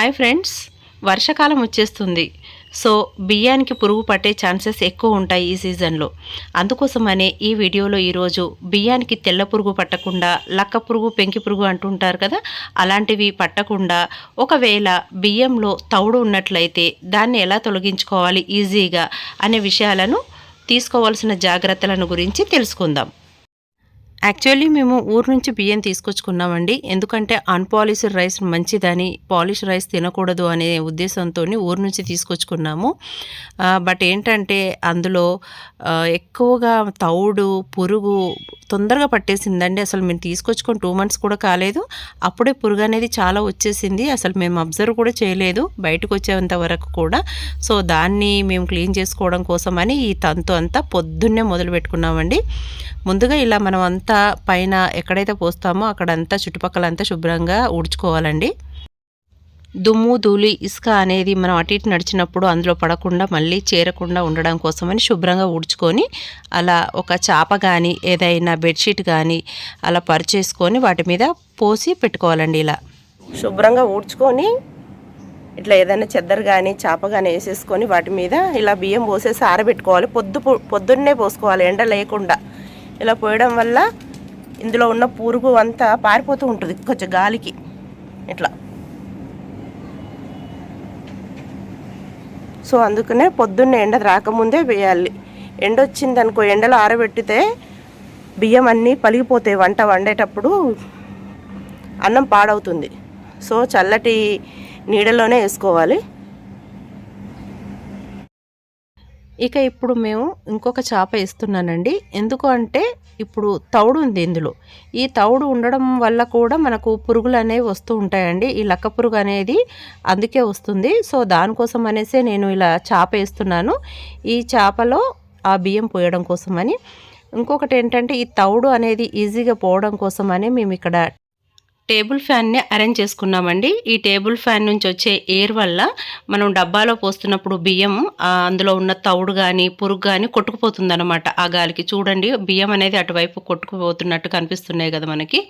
Hi friends. వర్షాకాలం వచ్చేస్తుంది. So బియ్యానికి పురుగు పట్టే ఛాన్సెస్ ఎక్కువ ఉంటాయి ఈ సీజన్లో. అందుకోసమనే ఈ వీడియోలో ఈరోజు బియ్యానికి తెల్ల పురుగు పట్టకుండా లక్క పురుగు పెంకి పురుగు అంటుంటారు కదా అలాంటివి పట్టకుండా ఒకవేళ బియ్యంలో తౌడు ఉన్నట్లయితే దాన్ని ఎలా తొలగించుకోవాలి ఈజీగా అనే విషయాలను తీసుకోవాల్సిన జాగ్రత్తలను గురించి తెలుసుకుందాం. యాక్చువల్లీ మేము ఊరు నుంచి బియ్యం తీసుకొచ్చుకున్నామండి. ఎందుకంటే అన్పాలిష్డ్ రైస్ మంచిదని పాలిష్ రైస్ తినకూడదు అనే ఉద్దేశంతో ఊరు నుంచి తీసుకొచ్చుకున్నాము. బట్ ఏంటంటే అందులో ఎక్కువగా తౌడు పురుగు తొందరగా పట్టేసిందండి. అసలు మేము తీసుకొచ్చుకొని టూ మంత్స్ కూడా కాలేదు. అప్పుడే పురుగు అనేది చాలా వచ్చేసింది. అసలు మేము అబ్జర్వ్ కూడా చేయలేదు బయటకు వచ్చేంత వరకు కూడా. సో దాన్ని మేము క్లీన్ చేసుకోవడం కోసమని ఈ తంతు అంతా పొద్దున్నే మొదలు పెట్టుకున్నామండి ముందుగా ఇలా మనం అంత పైన ఎక్కడైతే పోస్తామో అక్కడంతా చుట్టుపక్కలంతా శుభ్రంగా ఊడ్చుకోవాలండి. దుమ్ము ధూళి ఇసుక అనేది మనం అటు ఇటు నడిచినప్పుడు అందులో పడకుండా మళ్ళీ చేరకుండా ఉండడం కోసమని శుభ్రంగా ఊడ్చుకొని అలా ఒక చాప కానీ ఏదైనా బెడ్షీట్ కానీ అలా పరిచేసుకొని వాటి మీద పోసి పెట్టుకోవాలండి ఇలా. శుభ్రంగా ఊడ్చుకొని ఇట్లా ఏదైనా చెద్దరు కానీ చేప కానీ వేసేసుకొని వాటి మీద ఇలా బియ్యం పోసేసి ఆరబెట్టుకోవాలి. పొద్దు పొద్దున్నే పోసుకోవాలి ఎండ లేకుండా. ఇలా పోయడం వల్ల ఇందులో ఉన్న పురుగు అంతా పారిపోతూ ఉంటుంది కొంచెం గాలికి. ఇట్లా. సో అందుకనే పొద్దున్నే ఎండ రాకముందే వేయాలి. ఎండ వచ్చింది అనుకో ఎండలో ఆరబెట్టితే బియ్యం అన్నీ పలిగిపోతాయి. వంట వండేటప్పుడు అన్నం పాడవుతుంది. సో చల్లటి నీడలోనే వేసుకోవాలి. ఇక ఇప్పుడు మేము ఇంకొక చేప వేస్తున్నానండి. ఎందుకు అంటే ఇప్పుడు తౌడు ఉంది ఇందులో. ఈ తౌడు ఉండడం వల్ల కూడా మనకు పురుగులు అనేవి వస్తూ ఉంటాయండి. ఈ లక్క పురుగు అనేది అందుకే వస్తుంది. సో దానికోసం అనేసే నేను ఇలా చేప వేస్తున్నాను. ఈ చేపలో ఆ బియ్యం పోయడం కోసమని. ఇంకొకటి ఏంటంటే ఈ తౌడు అనేది ఈజీగా పోవడం కోసమని మేము ఇక్కడ టేబుల్ ఫ్యాన్ని అరేంజ్ చేసుకున్నామండి. ఈ టేబుల్ ఫ్యాన్ నుంచి వచ్చే ఎయిర్ వల్ల మనం డబ్బాలో పోస్తున్నప్పుడు బియ్యం అందులో ఉన్న తౌడు కానీ పురుగు కానీ కొట్టుకుపోతుందనమాట ఆ గాలికి. చూడండి బియ్యం అనేది అటువైపు కొట్టుకుపోతున్నట్టు కనిపిస్తున్నాయి కదా మనకి.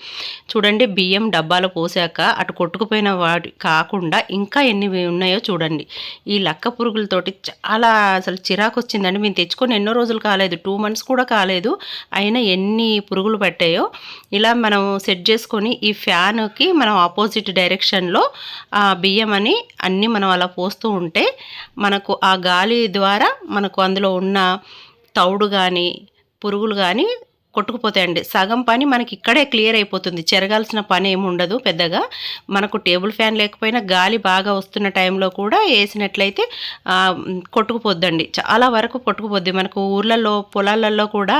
చూడండి బియ్యం డబ్బాలో పోసాక అటు కొట్టుకుపోయిన వాటి కాకుండా ఇంకా ఎన్ని ఉన్నాయో చూడండి. ఈ లక్క పురుగులతోటి చాలా అసలు చిరాకు వచ్చిందండి. మేము తెచ్చుకొని ఎన్నో రోజులు కాలేదు టూ మంత్స్ కూడా కాలేదు. అయినా ఎన్ని పురుగులు పట్టాయో ఇలా మనం సెట్ చేసుకొని ఈ ఫ్యాన్కి మనం ఆపోజిట్ డైరెక్షన్లో ఆ బియ్యం అని అన్నీ మనం అలా పోస్తూ ఉంటే మనకు ఆ గాలి ద్వారా మనకు అందులో ఉన్న తౌడు కానీ పురుగులు కానీ కొట్టుకుపోతాయండి. సగం పని మనకి ఇక్కడే క్లియర్ అయిపోతుంది. చెరగాల్సిన పని ఏమి ఉండదు పెద్దగా. మనకు టేబుల్ ఫ్యాన్ లేకపోయినా గాలి బాగా వస్తున్న టైంలో కూడా వేసినట్లయితే కొట్టుకుపోద్దండి. చాలా వరకు కొట్టుకుపోద్ది. మనకు ఊర్లలో పొలాలలో కూడా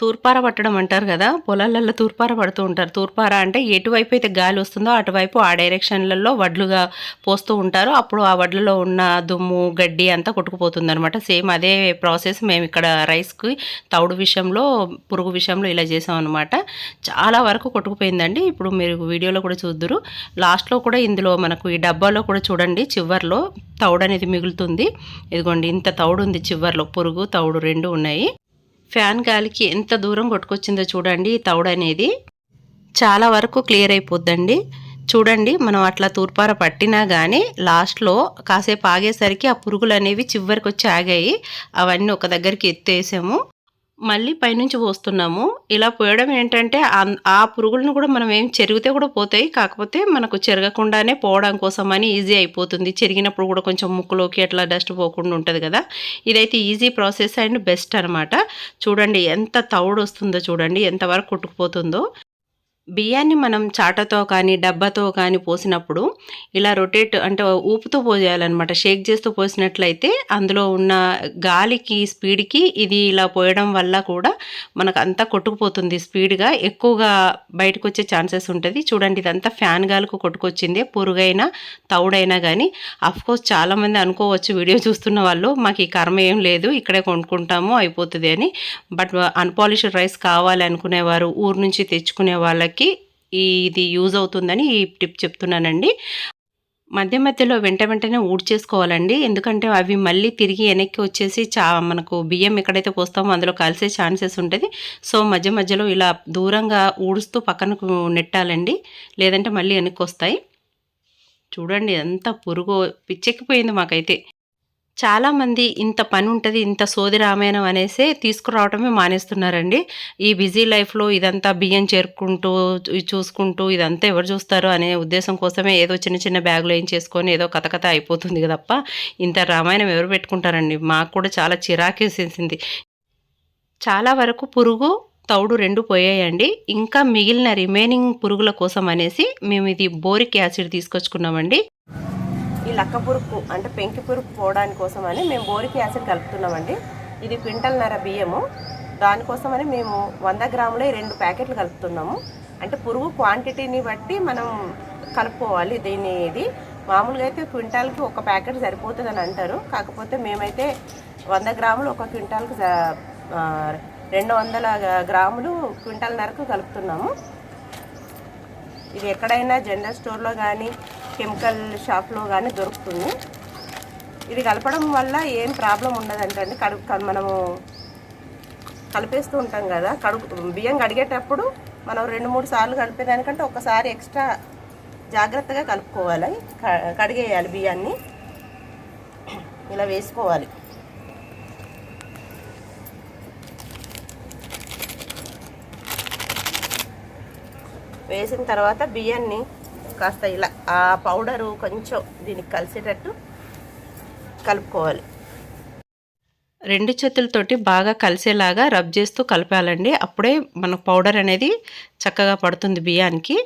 తూర్పార పట్టడం అంటారు కదా పొలాలలో తూర్పార పడుతూ ఉంటారు. తూర్పార అంటే ఎటువైపు అయితే గాలి వస్తుందో అటువైపు ఆ డైరెక్షన్లలో వడ్లుగా పోస్తూ ఉంటారు. అప్పుడు ఆ వడ్లలో ఉన్న దుమ్ము గడ్డి అంతా కొట్టుకుపోతుంది అనమాట సేమ్ అదే ప్రాసెస్ మేము ఇక్కడ రైస్కి తౌడు విషయంలో పురుగు విషయంలో ఇలా చేసాం అనమాట చాలా వరకు కొట్టుకుపోయిందండి. ఇప్పుడు మీరు వీడియోలో కూడా చూద్దురు. లాస్ట్లో కూడా ఇందులో మనకు ఈ డబ్బాలో కూడా చూడండి చివర్లో తౌడు అనేది మిగులుతుంది. ఇదిగోండి ఇంత తౌడు ఉంది చివర్లో. పురుగు తౌడు రెండు ఉన్నాయి. ఫ్యాన్ గాలికి ఎంత దూరం కొట్టుకొచ్చిందో చూడండి ఈ తౌడు అనేది. చాలా వరకు క్లియర్ అయిపోద్దండి. చూడండి మనం అట్లా తూర్పార పట్టినా కానీ లాస్ట్లో కాసేపు ఆగేసరికి ఆ పురుగులు అనేవి చివరికి వచ్చి ఆగాయి. అవన్నీ ఒక దగ్గరికి ఎత్తేసాము. మళ్ళీ పైనుంచి పోస్తున్నాము. ఇలా పోయడం ఏంటంటే ఆ- ఆ పురుగులను కూడా మనం ఏం చెరిగితే కూడా పోతాయి. కాకపోతే మనకు చెరగకుండానే పోవడం కోసమని ఈజీ అయిపోతుంది. చెరిగినప్పుడు కూడా కొంచెం ముక్కులోకి అట్లా డస్ట్ పోకుండా ఉంటుంది కదా. ఇదైతే ఈజీ ప్రాసెస్ అండ్ బెస్ట్ అనమాట చూడండి ఎంత తౌడు వస్తుందో చూడండి ఎంతవరకు కొట్టుకుపోతుందో. బియ్యాన్ని మనం చాటతో కానీ డబ్బాతో కానీ పోసినప్పుడు ఇలా రొటేట్ అంటే ఊపుతూ పోయాలన్నమాట షేక్ చేస్తూ పోసినట్లయితే అందులో ఉన్న గాలికి స్పీడ్కి ఇది ఇలా పోయడం వల్ల కూడా మనకు అంతా కొట్టుకుపోతుంది. స్పీడ్గా ఎక్కువగా బయటకు వచ్చే ఛాన్సెస్ ఉంటుంది. చూడండి ఇదంతా ఫ్యాన్ గాలికి కొట్టుకొచ్చింది. పురుగైనా తౌడైనా కానీ అఫ్కోర్స్ చాలామంది అనుకోవచ్చు వీడియో చూస్తున్న వాళ్ళు మాకు ఈ కర్మ ఏం లేదు ఇక్కడే కొనుక్కుంటాము అయిపోతుంది అని. బట్ అన్పాలిష్డ్ రైస్ కావాలి అనుకునేవారు ఊరు నుంచి తెచ్చుకునే వాళ్ళకి ఇది యూజ్ అవుతుందని ఈ టిప్ చెప్తున్నానండి. మధ్య మధ్యలో వెంట వెంటనే ఊడ్చేసుకోవాలండి. ఎందుకంటే అవి మళ్ళీ తిరిగి వెనక్కి వచ్చేసి చా మనకు బియ్యం ఎక్కడైతే పోస్తామో అందులో కలిసే ఛాన్సెస్ ఉంటుంది. సో మధ్య మధ్యలో ఇలా దూరంగా ఊడుస్తూ పక్కనకు నెట్టాలండి. లేదంటే మళ్ళీ వెనక్కి వస్తాయి. చూడండి ఎంత పురుగు పిచ్చెక్కిపోయింది మాకైతే. చాలామంది ఇంత పని ఉంటుంది ఇంత సోది రామాయణం అనేసే తీసుకురావటమే మానేస్తున్నారండి. ఈ బిజీ లైఫ్లో ఇదంతా బియ్యం చేరుకుంటూ చూసుకుంటూ ఇదంతా ఎవరు చూస్తారు అనే ఉద్దేశం కోసమే ఏదో చిన్న చిన్న బ్యాగులు ఏం చేసుకొని ఏదో కథ కథ అయిపోతుంది కదప్ప. ఇంత రామాయణం ఎవరు పెట్టుకుంటారండి? మాకు కూడా చాలా చిరాకేసేసింది. చాలా వరకు పురుగు తౌడు రెండు పోయాయండి. ఇంకా మిగిలిన రిమైనింగ్ పురుగుల కోసం అనేసి మేము ఇది బోరిక్ యాసిడ్ తీసుకొచ్చుకున్నామండి. లక్క పురుగు అంటే పెంకి పురుకు పోవడానికి కోసమని మేము బోరిక్ యాసిడ్ కలుపుతున్నామండి. ఇది క్వింటల్నర బియ్యము. దానికోసమని మేము వంద గ్రాములే రెండు ప్యాకెట్లు కలుపుతున్నాము. అంటే పురుగు క్వాంటిటీని బట్టి మనం కలుపుకోవాలి దీన్ని ఇది. మామూలుగా అయితే క్వింటాల్కి ఒక ప్యాకెట్ సరిపోతుంది అని అంటారు. కాకపోతే మేమైతే వంద గ్రాములు ఒక క్వింటాల్కి రెండు వందల గ్రాములు క్వింటాల్నరకు కలుపుతున్నాము. ఇది ఎక్కడైనా జనరల్ స్టోర్లో కానీ కెమికల్ షాప్లో కానీ దొరుకుతుంది. ఇది కలపడం వల్ల ఏం ప్రాబ్లం ఉండదంటండి కడుపు మనము కలిపేస్తూ ఉంటాం కదా. కడుగు బియ్యం కడిగేటప్పుడు మనం రెండు మూడు సార్లు కలిపేదానికంటే ఒకసారి ఎక్స్ట్రా జాగ్రత్తగా కలుపుకోవాలి. క- కడిగేయాలి బియ్యాన్ని. ఇలా వేసుకోవాలి. వేసిన తర్వాత బియ్యాన్ని కాస్త ఇలా ఆ పౌడరు కొంచెం దీనికి కలిసేటట్టు కలుపుకోవాలి. రెండు చేతులతోటి బాగా కలిసేలాగా రబ్ చేస్తూ కలపాలండి. అప్పుడే మన పౌడర్ అనేది చక్కగా పడుతుంది బియ్యానికి.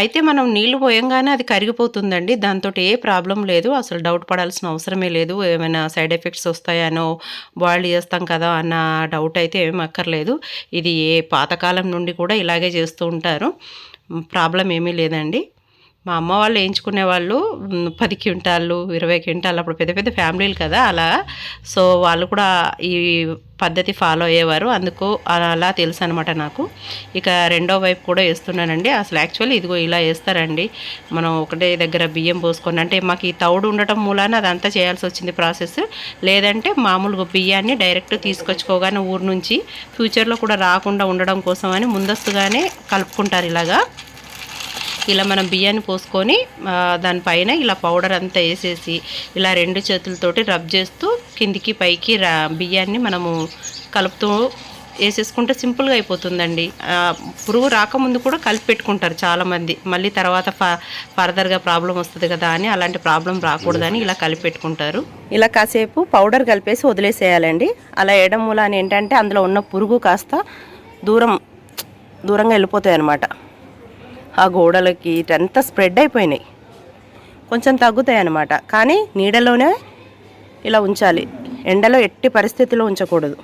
అయితే మనం నీళ్ళు పోయంగానే అది కరిగిపోతుందండి. దాంతో ఏ ప్రాబ్లం లేదు. అసలు డౌట్ పడాల్సిన అవసరమే లేదు. ఏమైనా సైడ్ ఎఫెక్ట్స్ వస్తాయనో బాయిల్ చేస్తాం కదా అన్న డౌట్ అయితే ఏమి అక్కర్లేదు. ఇది ఏ పాతకాలం నుండి కూడా ఇలాగే చేస్తూ ఉంటారు. ప్రాబ్లం ఏమీ లేదండి. మా అమ్మ వాళ్ళు వేయించుకునే వాళ్ళు పది క్వింటాళ్ళు ఇరవై క్వింటాళ్ళు అప్పుడు పెద్ద పెద్ద ఫ్యామిలీలు కదా అలా. సో వాళ్ళు కూడా ఈ పద్ధతి ఫాలో అయ్యేవారు. అందుకు అలా తెలుసు అనమాట నాకు. ఇక రెండో వైపు కూడా వేస్తున్నానండి. అసలు యాక్చువల్లీ ఇదిగో ఇలా వేస్తారండి. మనం ఒకటే దగ్గర బియ్యం పోసుకొని అంటే మాకు ఈ తౌడు ఉండటం మూలాన అదంతా చేయాల్సి వచ్చింది ప్రాసెస్. లేదంటే మామూలుగా బియ్యాన్ని డైరెక్ట్ తీసుకొచ్చుకోగానే ఊరు నుంచి ఫ్యూచర్లో కూడా రాకుండా ఉండడం కోసం అని ముందస్తుగానే కలుపుకుంటారు ఇలాగా. ఇలా మనం బియ్యాన్ని పోసుకొని దానిపైన ఇలా పౌడర్ అంతా వేసేసి ఇలా రెండు చేతులతోటి రబ్ చేస్తూ కిందికి పైకి రా బియ్యాన్ని మనము కలుపుతూ వేసేసుకుంటే సింపుల్గా అయిపోతుందండి. పురుగు రాకముందు కూడా కలిపి పెట్టుకుంటారు చాలామంది. మళ్ళీ తర్వాత ఫ ఫర్దర్గా ప్రాబ్లం వస్తుంది కదా అని అలాంటి ప్రాబ్లం రాకూడదని ఇలా కలిపి పెట్టుకుంటారు. ఇలా కాసేపు పౌడర్ కలిపేసి వదిలేసేయాలండి. అలా వేయడం మూలాన ఏంటంటే అందులో ఉన్న పురుగు కాస్త దూరం దూరంగా వెళ్ళిపోతాయి అన్నమాట ఆ గోడలకి ఇటంతా స్ప్రెడ్ అయిపోయినాయి. కొంచెం తగ్గుతాయి అన్నమాట. కానీ నీడలోనే ఇలా ఉంచాలి. ఎండలో ఎట్టి పరిస్థితిలో ఉంచకూడదు.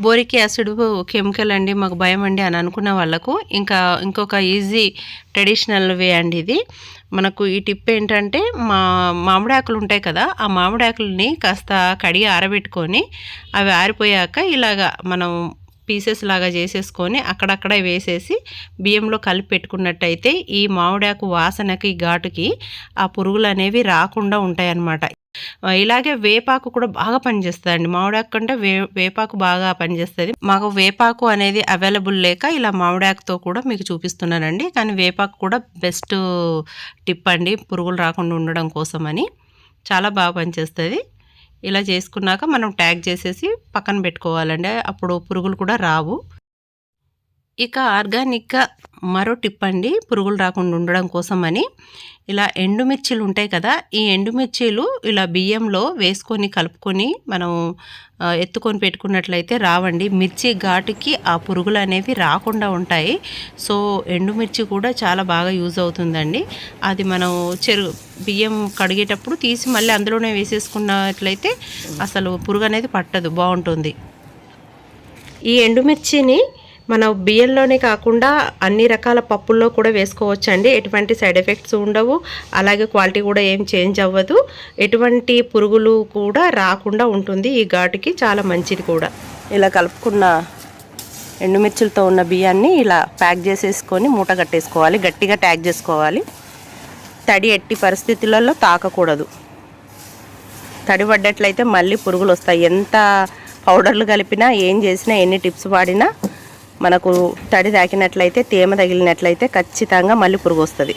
బోరిక్ యాసిడ్ కెమికల్ అండి మాకు భయం అండి అని అనుకున్న వాళ్ళకు ఇంకా ఇంకొక ఈజీ ట్రెడిషనల్ వే అండి ఇది. మనకు ఈ టిప్ ఏంటంటే మా మామిడి ఆకులు ఉంటాయి కదా ఆ మామిడి ఆకులని కాస్త కడిగి ఆరబెట్టుకొని అవి ఆరిపోయాక ఇలాగా మనం పీసెస్ లాగా చేసేసుకొని అక్కడక్కడ వేసేసి బియ్యంలో కలిపి పెట్టుకున్నట్టయితే ఈ మామిడాకు వాసనకి ఘాటుకి ఆ పురుగులు అనేవి రాకుండా ఉంటాయి అన్నమాట ఇలాగే వేపాకు కూడా బాగా పనిచేస్తుంది అండి మామిడాకు కంటే వే వేపాకు బాగా పనిచేస్తుంది. మాకు వేపాకు అనేది అవైలబుల్ లేక ఇలా మామిడాకుతో కూడా మీకు చూపిస్తున్నానండి. కానీ వేపాకు కూడా బెస్ట్ టిప్ అండి పురుగులు రాకుండా ఉండడం కోసమని. చాలా బాగా పనిచేస్తుంది. ఇలా చేసుకున్నాక మనం ట్యాగ్ చేసేసి పక్కన పెట్టుకోవాలండి. అప్పుడు పురుగులు కూడా రావు. ఇక ఆర్గానిక్గా మరో టిప్ అండి పురుగులు రాకుండా ఉండడం కోసమని. ఇలా ఎండుమిర్చీలు ఉంటాయి కదా ఈ ఎండుమిర్చీలు ఇలా బియ్యంలో వేసుకొని కలుపుకొని మనం ఎత్తుకొని పెట్టుకున్నట్లయితే రావండి. మిర్చి ఘాటుకి ఆ పురుగులు అనేవి రాకుండా ఉంటాయి. సో ఎండుమిర్చి కూడా చాలా బాగా యూజ్ అవుతుందండి. అది మనం చెరు బియ్యం కడిగేటప్పుడు తీసి మళ్ళీ అందులోనే వేసేసుకున్నట్లయితే అసలు పురుగు అనేది పట్టదు బాగుంటుంది. ఈ ఎండుమిర్చిని మనం బియ్యంలోనే కాకుండా అన్ని రకాల పప్పుల్లో కూడా వేసుకోవచ్చండి. ఎటువంటి సైడ్ ఎఫెక్ట్స్ ఉండవు. అలాగే క్వాలిటీ కూడా ఏం చేంజ్ అవ్వదు. ఎటువంటి పురుగులు కూడా రాకుండా ఉంటుంది ఈ ఘాటుకి. చాలా మంచిది కూడా. ఇలా కలుపుకున్న ఎండుమిర్చులతో ఉన్న బియ్యాన్ని ఇలా ప్యాక్ చేసేసుకొని మూట కట్టేసుకోవాలి. గట్టిగా ట్యాగ్ చేసుకోవాలి. తడి ఎట్టి పరిస్థితులలో తాకకూడదు. తడి పడ్డట్లయితే మళ్ళీ పురుగులు వస్తాయి ఎంత పౌడర్లు కలిపినా ఏం చేసినా ఎన్ని టిప్స్ వాడినా మనకు తడి తాకినట్లయితే తేమ తగిలినట్లయితే ఖచ్చితంగా మళ్ళీ పురుగు వస్తుంది.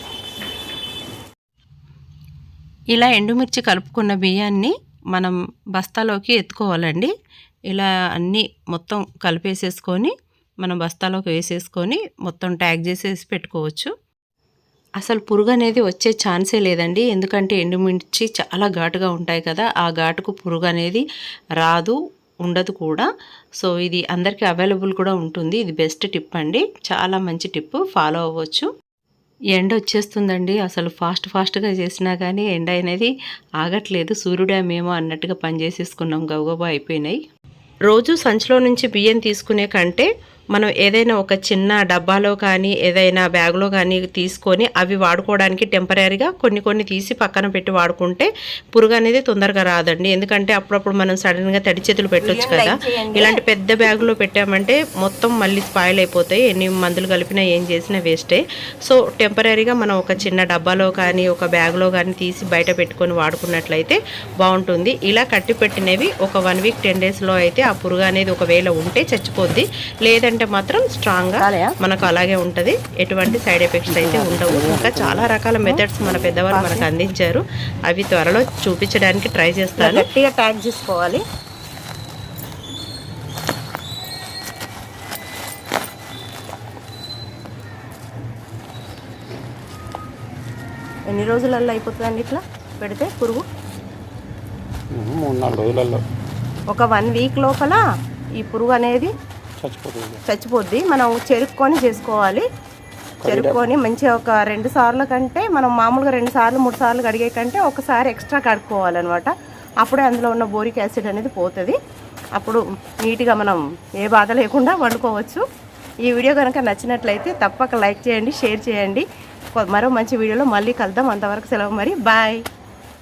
ఇలా ఎండుమిర్చి కలుపుకున్న బియ్యాన్ని మనం బస్తాలోకి ఎత్తుకోవాలండి. ఇలా అన్నీ మొత్తం కలిపేసేసుకొని మనం బస్తాలోకి వేసేసుకొని మొత్తం ట్యాగ్ చేసేసి పెట్టుకోవచ్చు. అసలు పురుగు అనేది వచ్చే ఛాన్సే లేదండి. ఎందుకంటే ఎండుమిర్చి చాలా ఘాటుగా ఉంటాయి కదా. ఆ ఘాటుకు పురుగు అనేది రాదు. ఉండదు కూడా. సో ఇది అందరికీ అవైలబుల్ కూడా ఉంటుంది. ఇది బెస్ట్ టిప్ అండి. చాలా మంచి టిప్. ఫాలో అవ్వచ్చు. ఎండ వచ్చేస్తుందండి. అసలు ఫాస్ట్ ఫాస్ట్గా చేసినా కానీ ఎండ అనేది ఆగట్లేదు. సూర్యుడేమేమో అన్నట్టుగా పనిచేసేసుకున్నాం గబగబా అయిపోయినాయి. రోజు సంచిలో నుంచి బియ్యం తీసుకునే కంటే మనం ఏదైనా ఒక చిన్న డబ్బాలో కానీ ఏదైనా బ్యాగ్లో కానీ తీసుకొని అవి వాడుకోవడానికి టెంపరీగా కొన్ని కొన్ని తీసి పక్కన పెట్టి వాడుకుంటే పురుగు అనేది తొందరగా రాదండి. ఎందుకంటే అప్పుడప్పుడు మనం సడన్గా తడి చేతులు పెట్టొచ్చు కదా. ఇలాంటి పెద్ద బ్యాగులో పెట్టామంటే మొత్తం మళ్ళీ స్పాయిల్ అయిపోతాయి. ఎన్ని మందులు కలిపినా ఏం చేసినా వేస్టే. సో టెంపరీగా మనం ఒక చిన్న డబ్బాలో కానీ ఒక బ్యాగ్లో కానీ తీసి బయట పెట్టుకొని వాడుకున్నట్లయితే బాగుంటుంది. ఇలా కట్టి పెట్టినవి ఒక వన్ వీక్ టెన్ డేస్లో అయితే ఆ పురుగు అనేది ఒకవేళ ఉంటే చచ్చిపోద్ది. లేదంటే మాత్రం స్ట్రాంగ్గా మనకు అలాగే ఉంటుంది. ఎటువంటి సైడ్ ఎఫెక్ట్స్ అయితే ఉండవు. ఇంకా చాలా రకాల మెథడ్స్ మన పెద్దవాళ్ళు మనకు అందించారు. అవి త్వరలో చూపించడానికి ట్రై చేస్తాను. గట్టిగా ట్యాగ్ చేసుకోవాలి. ఎన్ని రోజులల్లో అయిపోతుందండి ఇట్లా పెడితే పురుగు? మూడు నాలుగు రోజులలో ఒక వన్ వీక్ లోపల ఈ పురుగు అనేది చచ్చిపోతుంది. చచ్చిపోద్ది. మనం చెరుక్కొని చేసుకోవాలి. చెరుక్కొని మంచిగా ఒక రెండు సార్లు కంటే మనం మామూలుగా రెండు సార్లు మూడు సార్లు కడిగే కంటే ఒకసారి ఎక్స్ట్రా కడుక్కోవాలన్నమాట. అప్పుడే అందులో ఉన్న బోరిక్ యాసిడ్ అనేది పోతుంది. అప్పుడు నీట్గా మనం ఏ బాధ లేకుండా వండుకోవచ్చు. ఈ వీడియో కనుక నచ్చినట్లయితే తప్పక లైక్ చేయండి షేర్ చేయండి. మరో మంచి వీడియోలో మళ్ళీ కలుద్దాం. అంతవరకు సెలవు మరి. బాయ్.